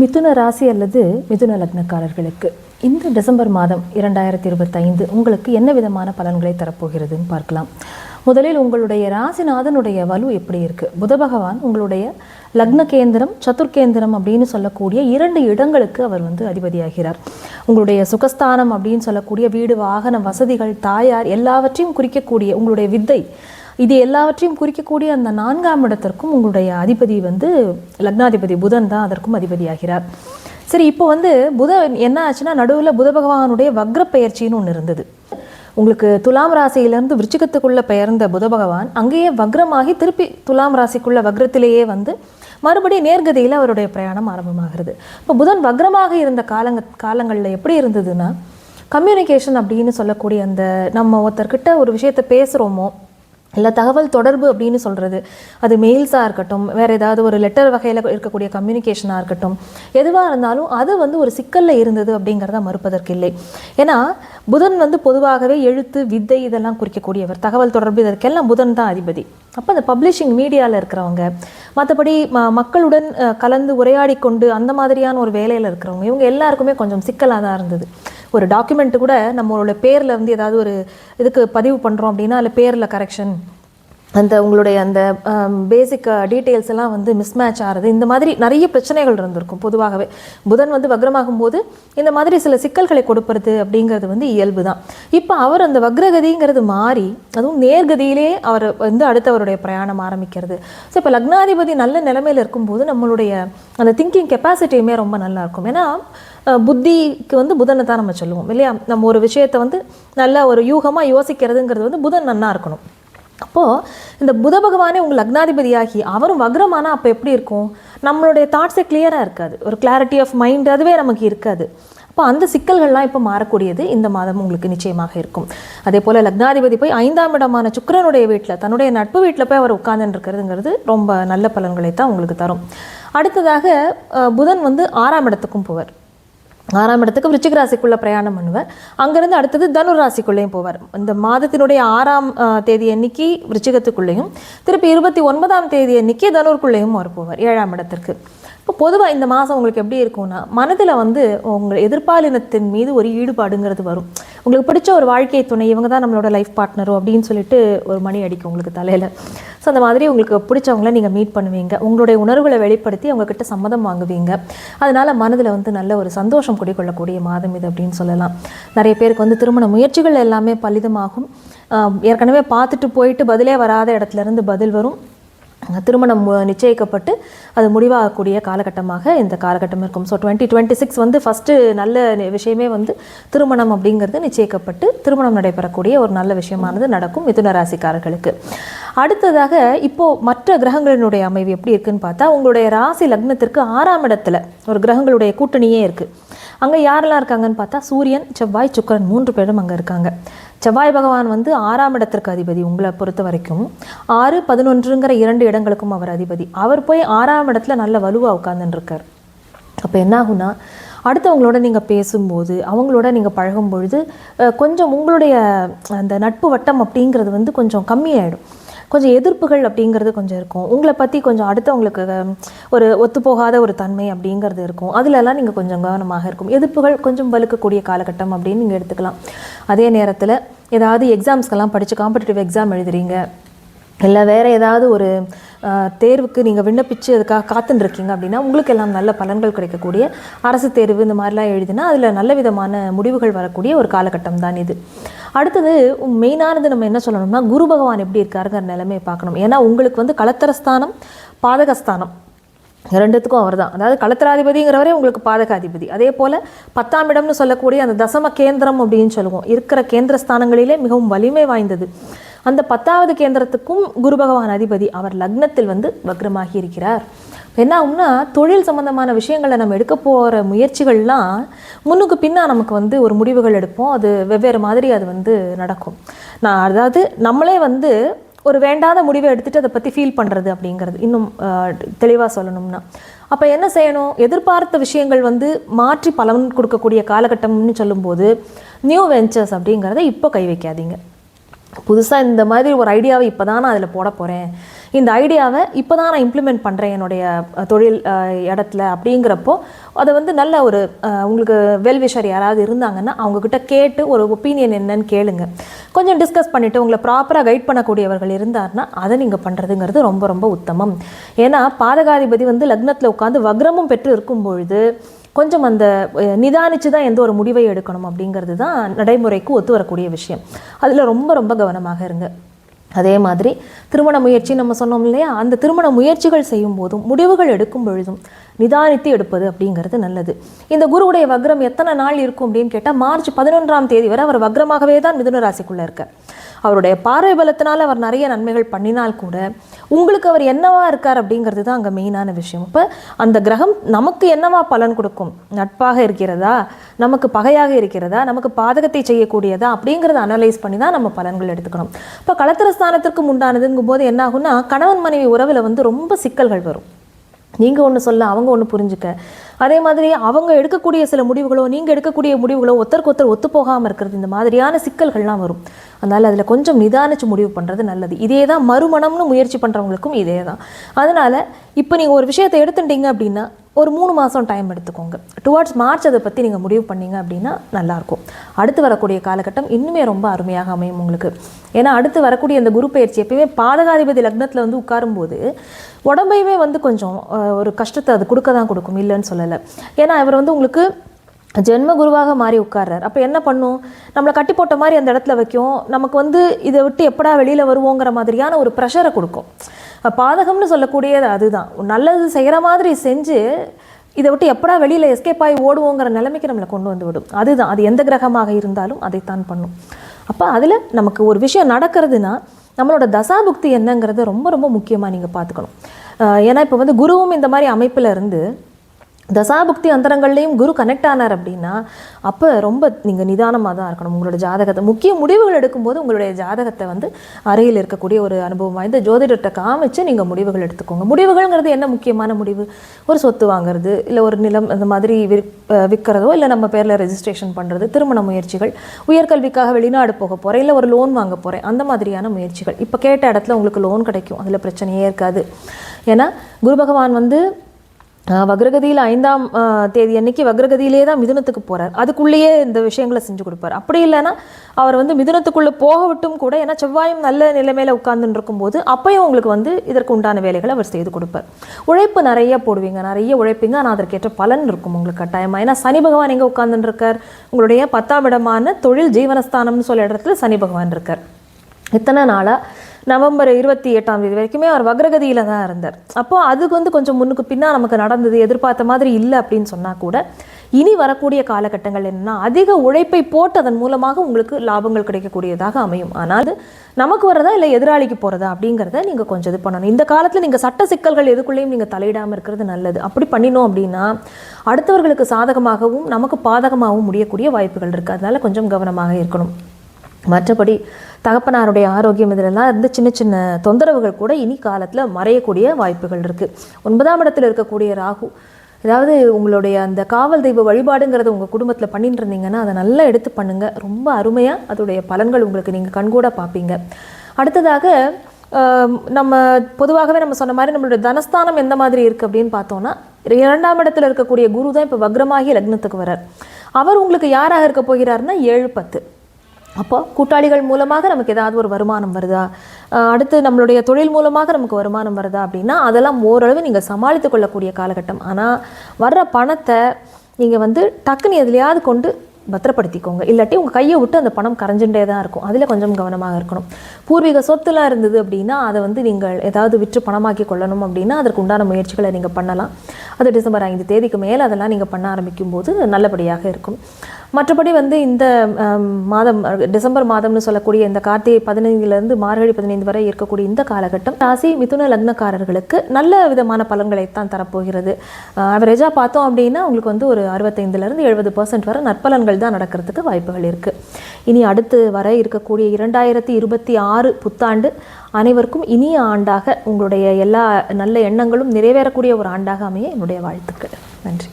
மிதுன ராசி அல்லது மிதுன லக்னக்காரர்களுக்கு இந்த டிசம்பர் மாதம் இரண்டாயிரத்தி இருபத்தைந்து உங்களுக்கு என்ன விதமான பலன்களை தரப்போகிறதுன்னு பார்க்கலாம். முதலில் உங்களுடைய ராசிநாதனுடைய வலு எப்படி இருக்கு? புத பகவான் உங்களுடைய லக்ன கேந்திரம் சதுர்கேந்திரம் அப்படின்னு சொல்லக்கூடிய இரண்டு இடங்களுக்கு அவர் வந்து அதிபதியாகிறார். உங்களுடைய சுகஸ்தானம் அப்படின்னு சொல்லக்கூடிய வீடு வாகன வசதிகள் தாயார் எல்லாவற்றையும் குறிக்கக்கூடிய உங்களுடைய வித்தை இது எல்லாவற்றையும் குறிக்கக்கூடிய அந்த நான்காம் இடத்திற்கும் உங்களுடைய அதிபதி வந்து லக்னாதிபதி புதன் தான் அதற்கும் அதிபதியாகிறார். சரி இப்போ வந்து புதன் என்ன ஆச்சுன்னா நடுவில் புத பகவானுடைய வக்ர பெயர்ச்சின்னு ஒன்று இருந்தது. உங்களுக்கு துலாம் ராசியிலேருந்து விருச்சிகத்துக்குள்ளே பெயர்ந்த புத பகவான் அங்கேயே வக்ரமாகி திருப்பி துலாம் ராசிக்குள்ள வக்ரத்திலேயே வந்து மறுபடியும் நேர்கதியில் அவருடைய பிரயாணம் ஆரம்பமாகிறது. இப்போ புதன் வக்ரமாக இருந்த காலங்க காலங்களில் எப்படி இருந்ததுன்னா கம்யூனிகேஷன் அப்படின்னு சொல்லக்கூடிய அந்த நம்ம ஒருத்தர்கிட்ட ஒரு விஷயத்தை பேசுகிறோமோ இல்லை தகவல் தொடர்பு அப்படின்னு சொல்கிறது அது மெயில்ஸாக இருக்கட்டும் வேறு ஏதாவது ஒரு லெட்டர் வகையில் இருக்கக்கூடிய கம்யூனிகேஷனாக இருக்கட்டும் எதுவாக இருந்தாலும் அது வந்து ஒரு சிக்கலில் இருந்தது அப்படிங்கிறத மறுப்பதற்கு இல்லை. ஏன்னா புதன் வந்து பொதுவாகவே எழுத்து வித்தை இதெல்லாம் குறிக்கக்கூடியவர். தகவல் தொடர்பு இதற்கெல்லாம் புதன் தான் அதிபதி. அப்போ அந்த பப்ளிஷிங் மீடியாவில் இருக்கிறவங்க மற்றபடி ம மக்களுடன் கலந்து உரையாடி கொண்டு அந்த மாதிரியான ஒரு வேலையில் இருக்கிறவங்க இவங்க எல்லாருக்குமே கொஞ்சம் சிக்கலாக தான் இருந்தது. ஒரு டாக்குமெண்ட் கூட நம்மளோட பேரில் வந்து ஏதாவது ஒரு இதுக்கு பதிவு பண்ணுறோம் அப்படின்னா அதில் பேரில் கரெக்ஷன் அந்த உங்களுடைய அந்த பேசிக் டீட்டெயில்ஸ் எல்லாம் வந்து மிஸ்மேட்ச் ஆகிறது இந்த மாதிரி நிறைய பிரச்சனைகள் இருந்திருக்கும் பொதுவாகவே. புதன் வந்து வக்ரமாகும் போது இந்த மாதிரி சில சிக்கல்களை கொடுப்பது அப்படிங்கிறது வந்து இயல்பு தான் இப்போ அவர் அந்த வக்ரகதிங்கிறது மாறி அதுவும் நேர்கதியிலே அவர் வந்து அடுத்தவருடைய பிரயாணம் ஆரம்பிக்கிறது. ஸோ இப்போ லக்னாதிபதி நல்ல நிலைமையில் இருக்கும்போது நம்மளுடைய அந்த திங்கிங் கெப்பாசிட்டியுமே ரொம்ப நல்லா இருக்கும். ஏன்னா புத்திக்கு வந்து புதனை தான் நம்ம சொல்லுவோம் இல்லையா? நம்ம ஒரு விஷயத்தை வந்து நல்ல ஒரு யூகமாக யோசிக்கிறதுங்கிறது வந்து புதன் நன்னா இருக்கணும். அப்போது இந்த புத பகவானே உங்கள் லக்னாதிபதியாகி அவரும் வக்ரமானா அப்போ எப்படி இருக்கும்? நம்மளுடைய தாட்ஸே கிளியராக இருக்காது. ஒரு கிளாரிட்டி ஆஃப் மைண்ட் அதுவே நமக்கு இருக்காது. அப்போ அந்த சிக்கல்கள்லாம் இப்போ மாறக்கூடியது இந்த மாதம் உங்களுக்கு நிச்சயமாக இருக்கும். அதே போல் லக்னாதிபதி போய் ஐந்தாம் இடமான சுக்கரனுடைய வீட்டில் தன்னுடைய நட்பு வீட்டில் போய் அவர் உட்கார்ந்துருக்கிறதுங்கிறது ரொம்ப நல்ல பலன்களை தான் உங்களுக்கு தரும். அடுத்ததாக புதன் வந்து ஆறாம் இடத்துக்கும் போவார். ஆறாம் இடத்துக்கு விருச்சிக ராசிக்குள்ள பிரயாணம் பண்ணுவார். அங்கிருந்து அடுத்தது தனுர் ராசிக்குள்ளேயும் போவார். இந்த மாதத்தினுடைய ஆறாம் தேதி அன்னைக்கு விருச்சிகத்துக்குள்ளேயும் திருப்பி இருபத்தி ஒன்பதாம் தேதி அன்னைக்கு தனுர்க்குள்ளேயும் அவர் போவார் ஏழாம் இடத்திற்கு. இப்போ பொதுவாக இந்த மாதம் உங்களுக்கு எப்படி இருக்கும்னா மனதில் வந்து உங்கள் எதிர்பாலினத்தின் மீது ஒரு ஈடுபாடுங்கிறது வரும். உங்களுக்கு பிடிச்ச ஒரு வாழ்க்கை துணை இவங்க தான் நம்மளோட லைஃப் பார்ட்னரோ அப்படின்னு சொல்லிட்டு ஒரு மணி அடிக்கும் உங்களுக்கு தலையில். ஸோ அந்த மாதிரி உங்களுக்கு பிடிச்சவங்கள நீங்கள் மீட் பண்ணுவீங்க. உங்களுடைய உணர்வுகளை வெளிப்படுத்தி அவங்கக்கிட்ட சம்மதம் வாங்குவீங்க. அதனால் மனதில் வந்து நல்ல ஒரு சந்தோஷம் குடிக்கொள்ளக்கூடிய மாதம் இது அப்படின்னு சொல்லலாம். நிறைய பேருக்கு வந்து திருமண முயற்சிகள் எல்லாமே பலிதமாகும். ஏற்கனவே பார்த்துட்டு போயிட்டு பதிலே வராத இடத்துலேருந்து பதில் வரும். திருமணம் நிச்சயிக்கப்பட்டு அது முடிவாகக்கூடிய காலகட்டமாக இந்த காலகட்டம் இருக்கும். ஸோ டுவெண்ட்டி டுவெண்ட்டி சிக்ஸ் வந்து ஃபஸ்ட்டு நல்ல நி- விஷயமே வந்து திருமணம் அப்படிங்கிறது நிச்சயிக்கப்பட்டு திருமணம் நடைபெறக்கூடிய ஒரு நல்ல விஷயமானது நடக்கும் மிதுன ராசிக்காரர்களுக்கு. அடுத்ததாக இப்போது மற்ற கிரகங்களினுடைய அமைவு எப்படி இருக்குன்னு பார்த்தா உங்களுடைய ராசி லக்னத்திற்கு ஆறாம் இடத்துல ஒரு கிரகங்களுடைய கூட்டணியே இருக்குது அங்கே யாரெல்லாம் இருக்காங்கன்னு பார்த்தா சூரியன் செவ்வாய் சுக்கரன் மூன்று பேரும் அங்கே இருக்காங்க. செவ்வாய் பகவான் வந்து ஆறாம் இடத்திற்கு அதிபதி உங்களை பொறுத்த வரைக்கும். ஆறு பதினொன்றுங்கிற இரண்டு இடங்களுக்கும் அவர் அதிபதி. அவர் போய் ஆறாம் இடத்துல நல்ல வலுவாக உட்காந்துருக்கார் அப்போ என்ன அடுத்தவங்களோட நீங்கள் பேசும்போது அவங்களோட நீங்கள் பழகும் பொழுது கொஞ்சம் உங்களுடைய அந்த நட்பு வட்டம் அப்படிங்கிறது வந்து கொஞ்சம் கம்மியாயிடும். கொஞ்சம் எதிர்ப்புகள் அப்படிங்கிறது கொஞ்சம் இருக்கும். உங்களை பற்றி கொஞ்சம் அடுத்தவங்களுக்கு ஒரு ஒத்துப்போகாத ஒரு தன்மை அப்படிங்கிறது இருக்கும். அதிலெல்லாம் நீங்கள் கொஞ்சம் கவனமாக இருக்கும். எதிர்ப்புகள் கொஞ்சம் வலுக்கக்கூடிய காலகட்டம் அப்படின்னு நீங்கள் எடுத்துக்கலாம். அதே நேரத்தில் ஏதாவது எக்ஸாம்ஸ்க்கெல்லாம் படித்து காம்படிட்டிவ் எக்ஸாம் எழுதுறீங்க. இல்லை வேறு ஏதாவது ஒரு தேர்வுக்கு நீங்கள் விண்ணப்பிச்சு அதுக்காக காத்துன்னு இருக்கீங்க அப்படின்னா உங்களுக்கு எல்லாம் நல்ல பலன்கள் கிடைக்கக்கூடிய அரசு தேர்வு இந்த மாதிரிலாம் எழுதினா அதில் நல்ல விதமான முடிவுகள் வரக்கூடிய ஒரு காலகட்டம் தான் இது. அடுத்தது மெயினானது நம்ம என்ன சொல்லணும்னா குரு பகவான் எப்படி இருக்காருங்கிற நிலைமையை பார்க்கணும். ஏன்னா உங்களுக்கு வந்து களத்திரஸ்தானம் பாதகஸ்தானம். ரெண்டுத்துக்கும் அவர் தான் அதாவது களத்திராதிபதிங்கிறவரே உங்களுக்கு பாதகாதிபதி. அதே போல் பத்தாம் இடம்னு சொல்லக்கூடிய அந்த தசம கேந்திரம் அப்படின்னு சொல்லுவோம். இருக்கிற கேந்திர ஸ்தானங்களிலே மிகவும் வலிமை வாய்ந்தது. அந்த பத்தாவது கேந்திரத்துக்கும் குரு பகவான் அதிபதி அவர் லக்னத்தில் வந்து வக்ரமாகி இருக்கிறார். என்ன ஆகும்னா தொழில் சம்பந்தமான விஷயங்களை நம்ம எடுக்க போகிற முயற்சிகள்லாம் முன்னுக்கு பின்னா நமக்கு வந்து ஒரு முடிவுகள் எடுப்போம். அது வெவ்வேறு மாதிரி அது வந்து நடக்கும். நான் அதாவது நம்மளே வந்து ஒரு வேண்டாத முடிவை எடுத்துட்டு அதை பற்றி ஃபீல் பண்ணுறது அப்படிங்கிறது. இன்னும் தெளிவாக சொல்லணும்னா. அப்போ என்ன செய்யணும்? எதிர்பார்த்த விஷயங்கள் வந்து மாற்றி பலன் கொடுக்கக்கூடிய காலகட்டம்னு சொல்லும்போது நியூ வெஞ்சர்ஸ் அப்படிங்கிறத இப்போ கை வைக்காதீங்க. புதுசாக இந்த மாதிரி ஒரு ஐடியாவை இப்போ தான் நான் அதில் போட போகிறேன் இந்த ஐடியாவை இப்போ தான் நான் இம்ப்ளிமெண்ட் பண்ணுறேன் என்னுடைய தொழில் இடத்துல அப்படிங்கிறப்போ அதை வந்து நல்ல ஒரு உங்களுக்கு வெல்விஷர் யாராவது இருந்தாங்கன்னா அவங்கக்கிட்ட கேட்டு ஒரு ஒப்பீனியன் என்னன்னு கேளுங்க. கொஞ்சம் டிஸ்கஸ் பண்ணிவிட்டு உங்களை ப்ராப்பராக கைட் பண்ணக்கூடியவர்கள் இருந்தார்னா அதை நீங்கள் பண்ணுறதுங்கிறது ரொம்ப ரொம்ப உத்தமம். ஏன்னா பாதகாதிபதி வந்து லக்னத்தில் உட்காந்து வக்ரமும் பெற்று இருக்கும் பொழுது கொஞ்சம் அந்த நிதானித்து தான் எந்த ஒரு முடிவை எடுக்கணும் அப்படிங்கிறது தான் நடைமுறைக்கு ஒத்து வரக்கூடிய விஷயம். அதில் ரொம்ப ரொம்ப கவனமாக இருங்க. அதே மாதிரி திருமண முயற்சி நம்ம சொன்னோம் இல்லையா? அந்த திருமண முயற்சிகள் செய்யும் போதும் முடிவுகள் எடுக்கும் பொழுதும் நிதானித்து எடுப்பது அப்படிங்கிறது நல்லது. இந்த குருவுடைய வக்ரம் எத்தனை நாள் இருக்கும் அப்படின்னு கேட்டால் மார்ச் பதினொன்றாம் தேதி வரை அவர் வக்ரமாகவே தான் மிதுன ராசிக்குள்ளே இருக்கார். அவருடைய பார்வை பலத்தினால் அவர் நிறைய நன்மைகள் பண்ணினால் கூட உங்களுக்கு அவர் என்னவா இருக்கார் அப்படிங்கிறது தான் அங்கே மெயினான விஷயம். இப்போ அந்த கிரகம் நமக்கு என்னவா பலன் கொடுக்கும்? நட்பாக இருக்கிறதா? நமக்கு பகையாக இருக்கிறதா? நமக்கு பாதகத்தை செய்யக்கூடியதா? அப்படிங்கிறத அனலைஸ் பண்ணி தான் நம்ம பலன்கள் எடுத்துக்கணும். இப்போ களத்திரஸ்தானத்திற்கு உண்டானதுங்கும் போது என்ன ஆகும்னா கணவன் மனைவி உறவில் வந்து ரொம்ப சிக்கல்கள் வரும். நீங்கள் ஒன்று சொல்ல அவங்க ஒன்று புரிஞ்சுக்க. அதே மாதிரி அவங்க எடுக்கக்கூடிய சில முடிவுகளோ நீங்கள் எடுக்கக்கூடிய முடிவுகளோ ஒருத்தருக்கு ஒருத்தர் ஒத்து போகாமல் இருக்கிறது. இந்த மாதிரியான சிக்கல்கள்லாம் வரும். அதனால் அதில் கொஞ்சம் நிதானிச்சு முடிவு பண்ணுறது நல்லது. இதே தான் மறுமணம்னு முயற்சி பண்ணுறவங்களுக்கும் இதே தான். அதனால் இப்போ நீங்கள் ஒரு விஷயத்தை எடுத்துட்டீங்க அப்படின்னா ஒரு மூணு மாதம் டைம் எடுத்துக்கோங்க. டுவார்ட்ஸ் மார்ச் அதை பற்றி நீங்கள் முடிவு பண்ணீங்க அப்படின்னா நல்லாயிருக்கும் அடுத்து வரக்கூடிய காலகட்டம் இன்னுமே ரொம்ப அருமையாக அமையும் உங்களுக்கு. ஏன்னா அடுத்து வரக்கூடிய அந்த குரு பயிற்சி எப்பயுமே பாதகாதிபதி லக்னத்தில் வந்து உட்காரும்போது உடம்பையுமே வந்து கொஞ்சம் ஒரு கஷ்டத்தை அது கொடுக்க தான் கொடுக்கும். இல்லைன்னு சொல்லலை. ஏன்னா இவர் வந்து உங்களுக்கு ஜென்ம குருவாக மாறி உட்கார்றார். அப்போ என்ன பண்ணும்? நம்மளை கட்டி போட்ட மாதிரி அந்த இடத்துல வைக்கும். நமக்கு வந்து இதை விட்டு எப்படா வெளியில் வருவோங்கிற மாதிரியான ஒரு ப்ரெஷரை கொடுக்கும். பாதகம்னு சொல்லக்கூடியது அதுதான். நல்லது செய்கிற மாதிரி செஞ்சு இதை விட்டு எப்படா வெளியில் எஸ்கேப் ஆகி ஓடுவோங்கிற நிலைமைக்கு நம்மளை கொண்டு வந்து விடும். அதுதான். அது எந்த கிரகமாக இருந்தாலும் அதைத்தான் பண்ணும். அப்போ அதில் நமக்கு ஒரு விஷயம் நடக்கிறதுனா நம்மளோட தசாபுக்தி என்னங்கிறத ரொம்ப ரொம்ப முக்கியமாக நீங்கள் பார்த்துக்கணும். ஏன்னா இப்போ வந்து குருவும் இந்த மாதிரி அமைப்பில் இருந்து தசாபக்தி அந்தரங்கள்லேயும் குரு கனெக்ட் ஆனார் அப்படின்னா அப்போ ரொம்ப நீங்கள் நிதானமாக தான் இருக்கணும். உங்களோட ஜாதகத்தை முக்கிய முடிவுகள் எடுக்கும்போது உங்களுடைய ஜாதகத்தை வந்து அறையில் இருக்கக்கூடிய ஒரு அனுபவம் வாய்ந்த ஜோதிடத்தை காமிச்சு நீங்கள் முடிவுகள் எடுத்துக்கோங்க. முடிவுகள்ங்கிறது என்ன முக்கியமான முடிவு? ஒரு சொத்து வாங்குறது இல்லை ஒரு நிலம் அந்த மாதிரி விற் விற்கிறதோ இல்லை நம்ம பேரில் ரெஜிஸ்ட்ரேஷன் பண்ணுறது திருமண முயற்சிகள் உயர்கல்விக்காக வெளிநாடு போக போகிறேன் இல்லை ஒரு லோன் வாங்க போகிறேன் அந்த மாதிரியான முயற்சிகள். இப்போ கேட்ட இடத்துல உங்களுக்கு லோன் கிடைக்கும். அதில் பிரச்சனையே இருக்காது. ஏன்னா குரு பகவான் வந்து வக்ரகதியில் ஐந்தாம் தேதி அன்னைக்கு வக்ரகதியிலே தான் மிதுனத்துக்கு போகிறார் அதுக்குள்ளேயே இந்த விஷயங்களை செஞ்சு கொடுப்பார். அப்படி இல்லைன்னா அவர் வந்து மிதுனத்துக்குள்ளே போக விட்டும் கூட ஏன்னா செவ்வாயும் நல்ல நிலைமையில் உட்கார்ந்துட்டு இருக்கும்போது அப்பயும் உங்களுக்கு வந்து இதற்கு உண்டான வேலைகளை அவர் செய்து கொடுப்பார். உழைப்பு நிறைய போடுவீங்க நிறைய உழைப்பீங்க ஆனால் அதற்கேற்ற பலன் இருக்கும் உங்களுக்கு கட்டாயமாக ஏன்னா சனி பகவான் எங்கே உட்கார்ந்துட்டு இருக்கார்? உங்களுடைய பத்தாம் இடமான தொழில் ஜீவனஸ்தானம்னு சொல்ல இடத்துல சனி பகவான் இருக்கார். இத்தனை நாளாக நவம்பர் இருபத்தி எட்டாம் தேதி வரைக்குமே அவர் வக்ரகதியில் தான் இருந்தார். அப்போது அதுக்கு வந்து கொஞ்சம் முன்னுக்கு பின்னால் நமக்கு நடந்தது எதிர்பார்த்த மாதிரி இல்லை அப்படின்னு சொன்னால் கூட இனி வரக்கூடிய காலகட்டங்கள் என்னன்னா அதிக உழைப்பை போட்டு அதன் மூலமாக உங்களுக்கு லாபங்கள் கிடைக்கக்கூடியதாக அமையும். ஆனால் அது நமக்கு வரதா இல்லை எதிராளிக்கு போகிறதா அப்படிங்கிறத நீங்கள் கொஞ்சம் இது பண்ணணும். இந்த காலத்தில் நீங்கள் சட்ட சிக்கல்கள் எதுக்குள்ளேயும் நீங்கள் தலையிடாமல் இருக்கிறது நல்லது. அப்படி பண்ணினோம் அப்படின்னா அடுத்தவர்களுக்கு சாதகமாகவும் நமக்கு பாதகமாகவும் முடியக்கூடிய வாய்ப்புகள் இருக்குது அதனால் கொஞ்சம் கவனமாக இருக்கணும். மற்றபடி தகப்பனாருடைய ஆரோக்கியம் இதிலெல்லாம் இருந்து சின்ன சின்ன தொந்தரவுகள் கூட இனி காலத்தில் மறையக்கூடிய வாய்ப்புகள் இருக்குது ஒன்பதாம் இடத்தில் இருக்கக்கூடிய ராகு அதாவது உங்களுடைய அந்த காவல் தெய்வ வழிபாடுங்கிறத உங்கள் குடும்பத்தில் பண்ணிட்டு இருந்தீங்கன்னா அதை நல்லா எடுத்து பண்ணுங்கள் ரொம்ப அருமையாக அதோடைய பலன்கள் உங்களுக்கு நீங்கள் கண்கூட பார்ப்பீங்க. அடுத்ததாக நம்ம பொதுவாகவே நம்ம சொன்ன மாதிரி நம்மளுடைய தனஸ்தானம் எந்த மாதிரி இருக்குது அப்படின்னு பார்த்தோன்னா இரண்டாம் இடத்துல இருக்கக்கூடிய குரு தான் இப்போ வக்ரமாகி லக்னத்துக்கு வரார் அவர் உங்களுக்கு யாராக இருக்க போகிறாருன்னா ஏழு பத்து. அப்போ கூட்டாளிகள் மூலமாக நமக்கு ஏதாவது ஒரு வருமானம் வருதா? அடுத்து நம்மளுடைய தொழில் மூலமாக நமக்கு வருமானம் வருதா அப்படின்னா அதெல்லாம் ஓரளவு நீங்கள் சமாளித்து கொள்ளக்கூடிய காலகட்டம். ஆனால் வர்ற பணத்தை நீங்கள் வந்து டக்குன்னு எதுலையாவது கொண்டு பத்திரப்படுத்திக்கோங்க. இல்லாட்டி உங்கள் கையை விட்டு அந்த பணம் கரைஞ்சுட்டே தான் இருக்கும். அதில் கொஞ்சம் கவனமாக இருக்கணும். பூர்வீக சொத்துலாம் இருந்தது அப்படின்னா அதை வந்து நீங்கள் ஏதாவது விற்று பணமாக்கி கொள்ளணும் அப்படின்னா அதற்கு உண்டான முயற்சிகளை நீங்கள் பண்ணலாம். அது டிசம்பர் ஐந்து தேதிக்கு மேலே அதெல்லாம் நீங்கள் பண்ண ஆரம்பிக்கும் போது நல்லபடியாக இருக்கும். மற்றபடி வந்து இந்த மாதம் டிசம்பர் மாதம்னு சொல்லக்கூடிய இந்த கார்த்திகை பதினைந்துலேருந்து மார்கழி பதினைந்து வரை இருக்கக்கூடிய இந்த காலகட்டம் ராசி மிதுன லக்னக்காரர்களுக்கு நல்ல விதமான பலன்களை தான் தரப்போகிறது அவரேஜாக பார்த்தோம் அப்படின்னா உங்களுக்கு வந்து ஒரு அறுபத்தைந்துலேருந்து எழுபது பர்சன்ட் வரை நற்பலன்கள் தான் நடக்கிறதுக்கு வாய்ப்புகள் இருக்குது இனி அடுத்து வர இருக்கக்கூடிய இரண்டாயிரத்தி இருபத்தி ஆறு புத்தாண்டு அனைவருக்கும் இனிய ஆண்டாக உங்களுடைய எல்லா நல்ல எண்ணங்களும் நிறைவேறக்கூடிய ஒரு ஆண்டாக அமைய என்னுடைய வாழ்த்துக்கள். நன்றி.